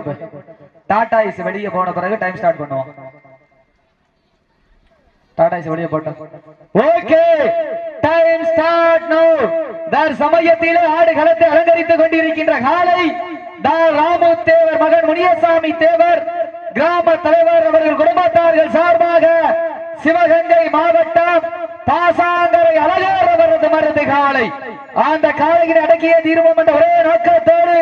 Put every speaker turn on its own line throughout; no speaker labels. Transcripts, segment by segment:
போட்டப்ப Tata is வெளியே போன பிறகு டைம் ஸ்டார்ட் பண்ணுவோம். டாடா இஸ் வெளியே போட்டோம் ஓகே டைம் ஸ்டார்ட் நோ தர் சமயத்திலே ஆடு களத்தை அலங்கரித்துக் கொண்டிருக்கின்ற காலை தா ராமு தேவர் மகன் முனியசாமி தேவர் கிராம தலைவர் அவர்கள் குடும்பத்தார்கள் சார்பாக சிவகங்கை மாவட்டம் பாசாங்கரை அழகார் அவரது மருந்து காலை. அந்த காலையில் அடக்கிய தீர்வம் என்ற ஒரே நோக்கத்தோடு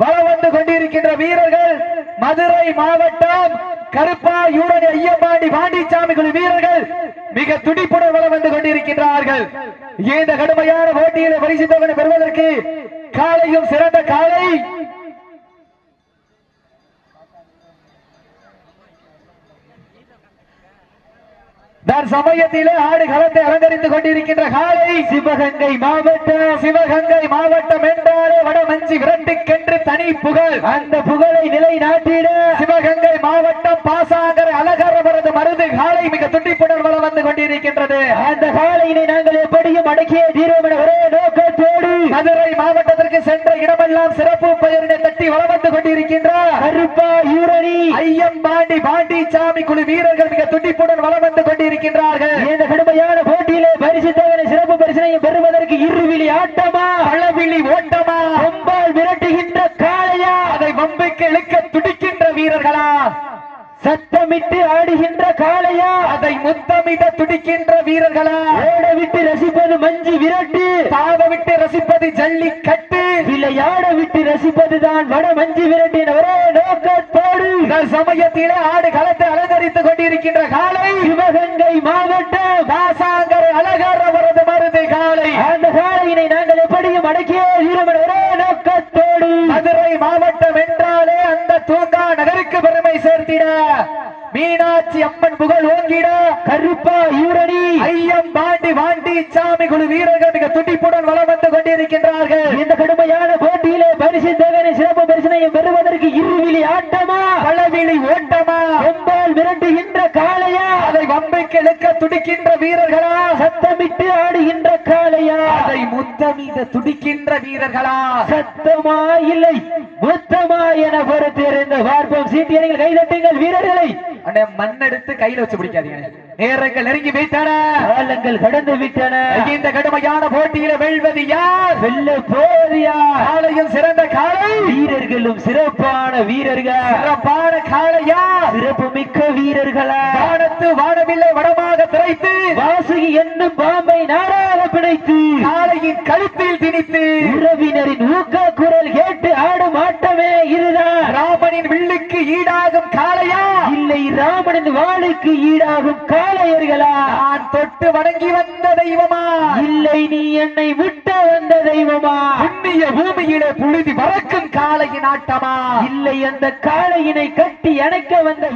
வலம் வந்து கொண்டிருக்கின்ற வீரர்கள் மதுரை மாவட்டம் கருப்பா யூரணி ஐயப்பாண்டி பாண்டிச்சாமி குழு வீரர்கள் மிக துடிப்புடன் வளம் வந்து கொண்டிருக்கின்றார்கள். இந்த கடுமையான போட்டியில பரிசு தொகை பெறுவதற்கு காலையும் சிறந்த காலை. சமயத்திலே ஆடு களத்தை அலங்கரித்துக் கொண்டிருக்கின்ற காலை. சிவகங்கை மாவட்டம் சிவகங்கை மாவட்டம் என்றாலே வடமஞ்சி விரட்டுக்கென்று தனி புகழ் அந்த புகழை நிலைநாட்டிட. சிவகங்கை மாவட்டம் பாசாங்கர் அழகர் அவரது மருது காலை மிக துண்டிப்புடன் வளம் வந்து கொண்டிருக்கின்றது. அந்த காலையினை நாங்கள் எப்படியும் அடக்கிய தீர்வோம் என ஒரே நோக்கத்தோடு மதுரை மாவட்டத்திற்கு சென்ற இடமெல்லாம் சிறப்பு பெயரினை தட்டி வளம் வந்து கொண்டிருக்கின்றார். கருப்பா யூரணி ஐயம் பாண்டி பாண்டி சாமி குழு வீரர்கள் மிக துண்டிப்புடன் வளம் வந்து கொண்டிருக்கின்றார்கள். இந்த கடுமையான போட்டியிலே பரிசு தேவனை சிறப்பு பரிசனையும் பெறுவதற்கு இருவிழி ஆட்டமா? பழவிழி ஓட்டமா? கொம்பால் விரட்டுகின்ற காளையா? அதை வம்புக்கு இழுக்க துடிக்கின்ற வீரர்களா? சத்தமிட்டு ஆடுகின்ற காளையா? அதை முத்தமிட துடிக்கின்ற வீரர்களா? ஓட விட்டு ரசிப்பது மஞ்சு விரட்டு. தாவ விட்டு ரசிப்பது ஜல்லிக்கட்டு. விளையாட விட்டு ரசிப்பதுதான் வட மஞ்சு விரட்டு என ஒரே நோக்கத்தோடு. சமயத்திலே ஆடு களத்தை அலங்கரித்துக் கொண்டிருக்கின்ற காலை சிவகங்கை மாவட்டம். தாசாங்கர் அழகர் அவரது மருது காலை அந்த காலையினை நாங்கள் எப்படியும் அடக்கிய வீரம் என ஒரே நோக்கத்தோடு. மதுரை மாவட்டம் என்றாலே அந்த தூங்கா மீனாட்சி அம்மன் புகழ் ஓங்கிட கருப்பா யூரணி. ஐயம் பாண்டி வாண்டி சாமி குழு வீரர்கள் மிக துடிப்புடன் வளம் வந்து கொண்டிருக்கின்றார்கள். இந்த கடுமையான போட்டியிலே பரிசு தேவனை சிறப்பு பரிசனையும் பெறுவதற்கு இருவிழி ஆட்டமா? பலவிழி ஓட்டமா? கொம்பால் விரட்டுகின்ற காளையா? அதை வம்பைக்கு இழுக்க துடிக்கின்ற வீரர்களா சத்தமிட்டு ஆடுகின்ற காளையா? அதை முத்தமிட துடிக்கின்ற வீரர்களா? சத்தமா இல்லை முத்தமா என பொறுத்திருந்த பார்ப்போம். சீட்டியர்கள் கைதட்டுங்கள் வீரர்களை. அண்ணே மண் எடுத்து கையில வச்சு பிடிக்காதீங்க. நேரங்கள் நெருங்கி விட்டன காலங்கள் கடந்து விட்டன இந்த கடுமையான போட்டியில வெல்வது யார்? வெல்ல போவது யார்? காலையும் சிறந்த காலை. வீரர்களும் சிறப்பான வீரர்கள். சிறப்பான காளையா சிறப்பு மிக்க வீரர்களா? வானத்து வானவில்லை வடமாக திரைத்து. வாசுகி என்னும் பாம்பை நாடாக பிணைத்து காளையின் கழுத்தில் திணித்து உறவினரின் ஊக்க குரல் கேட்டு ஆடும் ஆட்டமே இதுதான். ராமனின் வில்லுக்கு ஈடாகும் காளையா? இல்லை ராமனின் வாளுக்கு ஈடாகும் காளையர்களா? நான் தொட்டு வணங்கி வந்த தெய்வமா? இல்லை நீ என்னை விட்ட வந்த தெய்வமா? புண்ணிய பூமியிலே புழுதி பறக்கும் காளையின் ஆட்டமா? இல்லை அந்த காளையினை கட்டி அணைக்க வந்த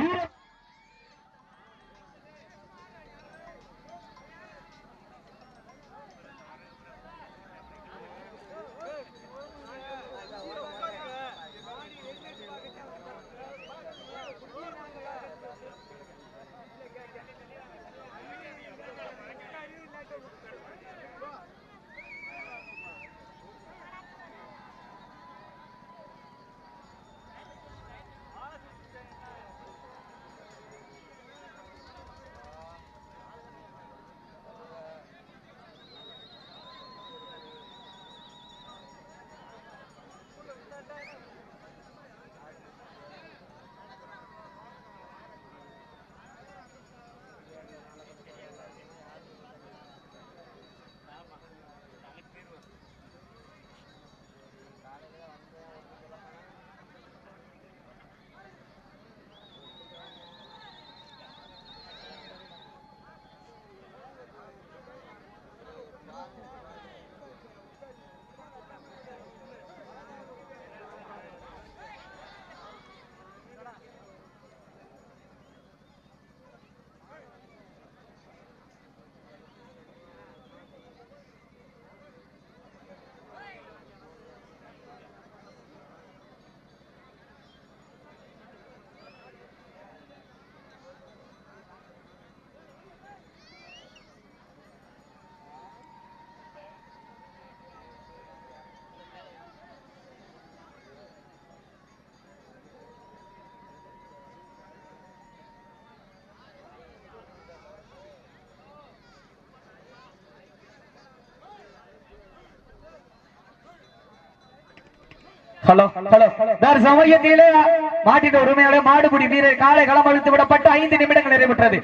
ஹலோ ஹலோ. வேற சமயத்திலே மாட்டின் உரிமையாளர் மாடுபிடி வீரர் காலை களம் அழுத்து விடப்பட்டு ஐந்து நிமிடங்கள் நிறைவுற்றது.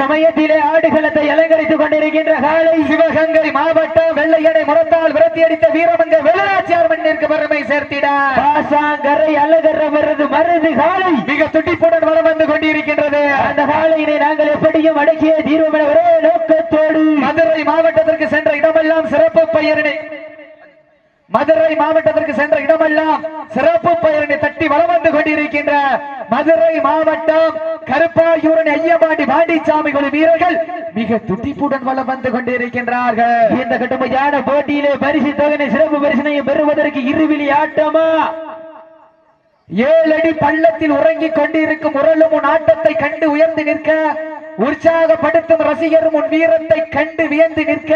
சமயத்திலே ஆடுகளத்தை அலங்கரித்துக் கொண்டிருக்கின்ற காலை
சிவகங்கை மாவட்டம் வெள்ளையடை முறத்தால் விரத்தி அடித்த வீரமங்க வெள்ளராச்சியார் மண்ணிற்கு பெருமை சேர்த்திட.
பாசாங்கரை அழகர மருது மருது காலை.
மிக துடிப்புடன் வளம் வந்து கொண்டிருக்கின்றது.
அந்த காலையினை நாங்கள் எப்படியும் அடக்கிய தீர்வோம் என ஒரே நோக்கத்தோடு.
மதுரை மாவட்டத்திற்கு சென்ற இடமெல்லாம் சிறப்பு பெயரினை மதுரை மாவட்டத்திற்கு சென்ற இடமெல்லாம் சிறப்பு பயிரினை தட்டி வளம் வந்து கொண்டிருக்கின்ற மதுரை மாவட்டம் கருப்பாயூரன் ஐயபாண்டி பாண்டிச்சாமி குழு வீரர்கள் மிக துடிப்புடன் வளம் வந்து கொண்டிருக்கின்றார்கள்.
இந்த கடுமையான போட்டியிலே பரிசு தொகையை சிறப்பு பரிசனையும் பெறுவதற்கு இருவிழி ஆட்டமா?
ஏழடி பள்ளத்தில் உறங்கிக் கொண்டிருக்கும் உரலும் உன் ஆட்டத்தை கண்டு உயர்ந்து நிற்க உற்சாகப்படுத்தும் ரசிகரும் உன் வீரத்தை கண்டு வியந்து நிற்க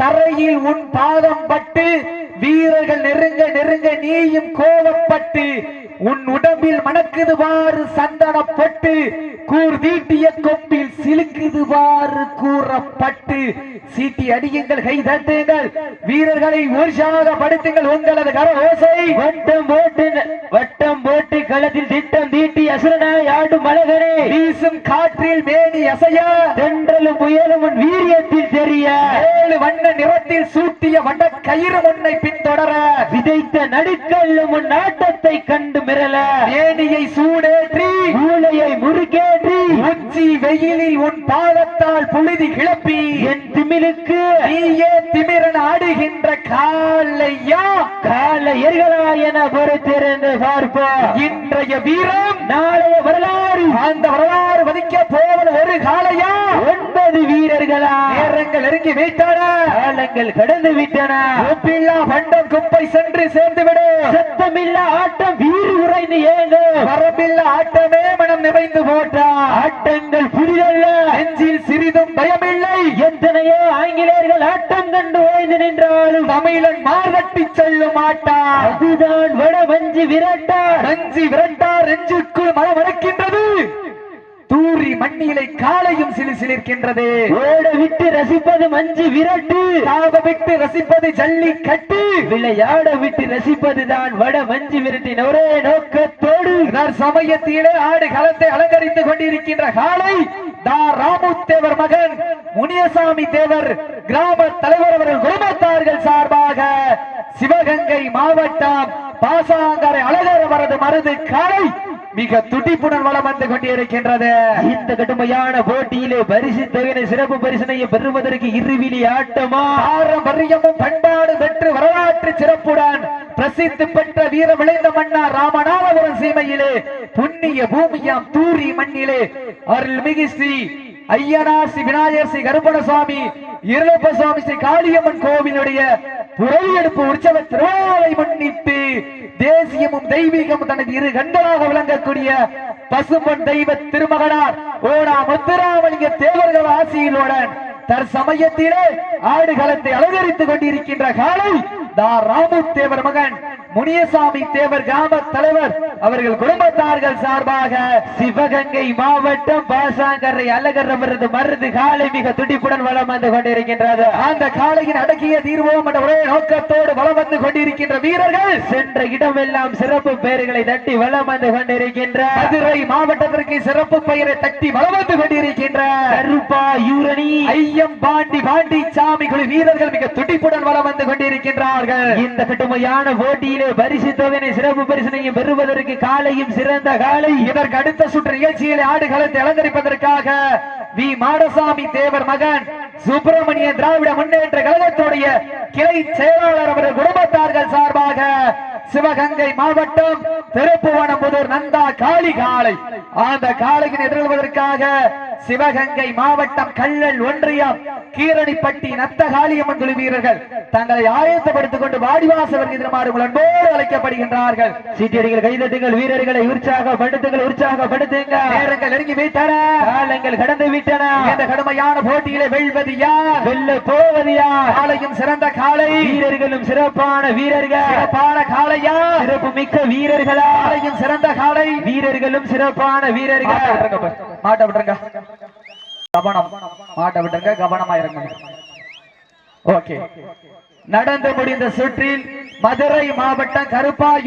தரையில் உன் பாதம் பட்டு வீரர்கள் நெருங்க நெருங்க நீயும் கோபப்பட்டு உன் உடம்பில் மணக்குது சந்தனப்பட்டு கூர் தீட்டிய கொம்பில் சிலுக்குது பாரு கூறப்பட்டு. சீட்டி அடியுங்கள் கை தட்டுங்கள். வீரர்களை உற்சாகப்படுத்துங்கள் உங்களது கர ஓசை
வட்டம் போட்டு வட்டம் போட்டு களத்தில் திட்டம் தீட்டி அசுரனாய் ஆடும் அழகனே
வீசும் காற்றில் மேனி அசைய.
தென்றலும் புயலும் உன் வீரியத்தில் தெரிய.
ஏழு வண்ண நிறத்தில் சூட்டிய வண்ண கயிறு முன்னை பின்தொடர.
விதைத்த நடுக்கல்லும் உன் நாட்டத்தை கண்டு மிரள.
மேனியை சூடேற்றி.
மூளையை முறுக்கேற்றி
உச்சி வெயிலில் உன் பாதத்தால் புழுதி கிளப்பி
என் திமிலுக்கு
நீயே திமிரன் ஆடுகின்ற காலையா
கால எர்களா என பொறுத்திருந்து பார்ப்போம்.
இன்றைய வீரம்
நாளைய வரலாறு.
அந்த வரலாறு வதிக்க போவது ஒரு காலையா
ஒன்பது வீரர்களா?
நேரங்கள் நெருங்கி விட்டன.
காலங்கள் கடந்து விட்டன.
ஒப்பில்லா பண்டம் குப்பை சென்று சேர்ந்து விடு
சத்தமில்ல ஆட்டம் வீறு உறைந்து ஏங்கு
வரம்பில்லா ஆட்டமே மனம் நிறைந்து போட்டா
ஆட்டங்கள் புதிதல்ல
நெஞ்சில் சிறிதும் பயமில்லை.
எத்தனையோ ஆங்கிலேயர்கள் ஆட்டம் கண்டு ஓய்ந்து நின்றாலும்.
தமிழன் மார்கட்டி செல்லும் ஆட்டா.
அதுதான் வட வஞ்சி விரட்டா.
நஞ்சி விரட்டா நெஞ்சுக்குள் மனம் இருக்கின்றது தூரி மண்ணிலை காலையும் சிலி சிலிர்க்கின்றது
ஓட விட்டு ரசிப்பது மஞ்சு விரட்டு.
தாவ விட்டு ரசிப்பது ஜல்லிக்கட்டு
விளையாட விட்டு ரசிப்பதுதான் வட மஞ்சு விரட்டின் ஒரே நோக்கத்தோடு.
சமயத்திலே ஆடு களத்தை அலங்கரித்துக் கொண்டிருக்கின்ற காலை தா. ராமுத்தேவர் மகன் முனியசாமி தேவர் கிராம தலைவர் அவர்கள் குடும்பத்தார்கள் சார்பாக சிவகங்கை மாவட்டம் பாசாங்கரை அழகர் அவரது மருது காலை மிக துடிப்புடன் வளம் வந்து கொண்டிருக்கின்றது.
இந்த கடுமையான போட்டியிலே பரிசு தொகையினை சிறப்பு பரிசனையை பெறுவதற்கு இருவிழி ஆட்டமா?
பாரம்பரியமும் பண்பாடு பெற்று வரலாற்று சிறப்புடன் பிரசித்தி பெற்ற வீர விளைந்த மன்னா ராமநாதபுரம் சீமையிலே புண்ணிய பூமியாம் தூரி மண்ணிலே அருள்மிகு ஸ்ரீ ஐயனார் ஸ்ரீ விநாயகர் ஸ்ரீ கருப்பண சுவாமி இருளப்ப சுவாமி ஸ்ரீ காளியம்மன் கோவிலுடைய புறையெடுப்பு உற்சவ திருவிழாவை முன்னிட்டு தேசியமும் தெய்வீகமும் தனது இரு கண்களாக விளங்கக்கூடிய பசும்பொன் தெய்வ திருமகனார் ஓடா முத்துராமலிங்க தேவர்கள் ஆசியிலுடன் தற்சமயத்திலே ஆடுகளத்தை அலங்கரித்துக் கொண்டிருக்கின்ற காலை தா. ராமு தேவர் மகன் முனியசாமி தேவர் கிராம தலைவர். அவர்கள் குடும்பத்தார்கள் சார்பாக
சிவகங்கை மாவட்டம் பாசாங்கரை அழகர் அவரது மருது காலை மிக துடிப்புடன் வளம் வந்து கொண்டிருக்கின்றது.
அந்த காலையின் அடக்கிய தீர்வோம் என்ற ஒரே நோக்கத்தோடு வளம் வந்து கொண்டிருக்கின்ற வீரர்கள்
சென்ற இடமெல்லாம் சிறப்பு பெயர்களை தட்டி வளம் வந்து கொண்டிருக்கின்ற
மதுரை மாவட்டத்திற்கு சிறப்பு பெயரை தட்டி வளம் வந்து கொண்டிருக்கின்ற
கருப்பா யூரணி
ஐயம் பாண்டி பாண்டி சாமி வீரர்கள் மிக துடிப்புடன் வளம் வந்து கொண்டிருக்கின்றார்கள்.
இந்த கடுமையான போட்டியில் பரிசு தொகையை சிறப்பு பரிசனையும் பெறுவதற்கு காலையும் சிறந்த காலை.
இதற்கு அடுத்த சுற்று நிகழ்ச்சியிலே ஆடுகளத்தை அலங்கரிப்பதற்காக வி. மாடசாமி தேவர் மகன் சுப்பிரமணிய திராவிட முன்னேற்ற கழகத்துடைய கிளை செயலாளர் அவரது குடும்பத்தார்கள் சார்பாக சிவகங்கை மாவட்டம் திருப்புவனம்புதூர் நந்தா காளி காலை அந்த காளையின் எதிர்கொள்வதற்காக சிவகங்கை மாவட்டம் கள்ளல் ஒன்றியம் கீரணிப்பட்டி நத்த காளியம்மன் குழு வீரர்கள் தங்களை ஆயத்தப்படுத்திக் கொண்டு வாடிவாசல் வருகிறமாறு அன்போடு அழைக்கப்படுகின்றார்கள்.
சீட்டியடிகள் கைதட்டுங்கள் வீரர்களை உற்சாகப்படுத்துங்கள் உற்சாகப்படுத்துங்க
நேரங்கள் நெருங்கி வைத்தன
காலங்கள் கடந்து விட்டன.
இந்த கடுமையான போட்டியிலே வெல்வது யார்?
வெல்ல போவது யார்?
காளையும் சிறந்த காளை
வீரர்களும் சிறப்பான வீரர்கள்.
சிறப்பான காளையா
சிறப்பு மிக்க வீரர்களா?
காளையும் சிறந்த காளை
வீரர்களும் சிறப்பான வீரர்கள்.
மாட்ட விட்டுருங்க. கவனம். மாட்ட விட்டுருங்க கவனமா இருங்க ஓகே. நடந்து முடிந்த சுற்றில் மதுரை மாவட்டம் கருப்பா